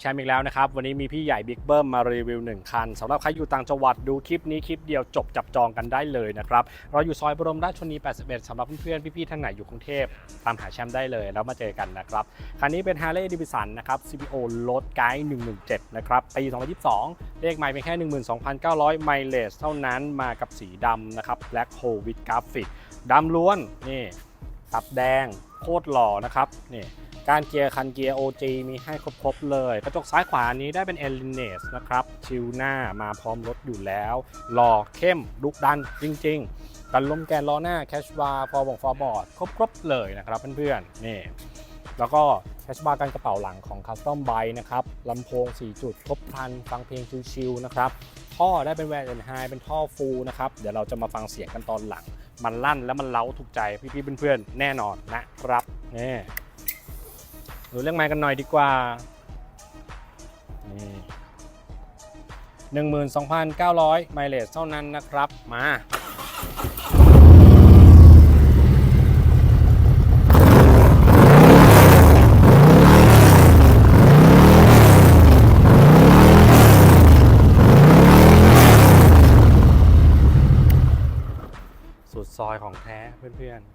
แชมป์อีกแล้วนะครับ วันนี้มีพี่ใหญ่บิ๊กเบิ้มมารีวิว 1 คันสำหรับใครอยู่ต่างจังหวัดดูคลิปนี้คลิปเดียวจบจับจองกันได้เลยนะครับ เราอยู่ซอยบรมราชชนี 81สำหรับเพื่อนๆพี่ๆท่านไหนอยู่กรุงเทพตามหาแชมป์ได้เลยแล้วมาเจอกันนะครับ คันนี้เป็น Harley Davidson นะครับ CPO รถไกด์117 นะครับปี 2022 เลขไมล์เป็นแค่ 12,900 ไมล์เลสเท่านั้นมากับสีดำนะครับ Black Hole with Graphic ดำล้วนนี่ตับแดงโคตรหล่อนะครับนี่ การเกียร์คันเกียร์ OG มีให้ครบๆเลย กระจกซ้ายขวานี้ได้เป็น e l i n e s นะครับ ชิลหน้ามาพร้อมรถอยู่แล้ว หล่อเข้มดุดันจริง ๆ กันลมแกนล้อหน้าแคชบาร์ฟอร์บงฟอร์บอร์ดครบๆเลยนะครับเพื่อนๆนี่แล้วก็แคชบาร์กันกระเป๋าหลังของ Custom b y นะครับลำโพง 4 จุดครบครันฟังเพลงชิลๆนะครับท่อได้เป็นแวนแอนไฮเป็นท่อฟูลนะครับ เดี๋ยวเราจะมาฟังเสียงกันตอนหลัง มันลั่นแล้วมันเล้าถูกใจพี่ๆเพื่อนๆแน่นอนนะครับนี่ ดูเรื่องไม้กันหน่อยดีกว่า นี่หนึ่งหมื่นสองพันเก้าร้อยไมเลสเท่านั้นนะครับ มาสุดซอยของแท้เพื่อนๆ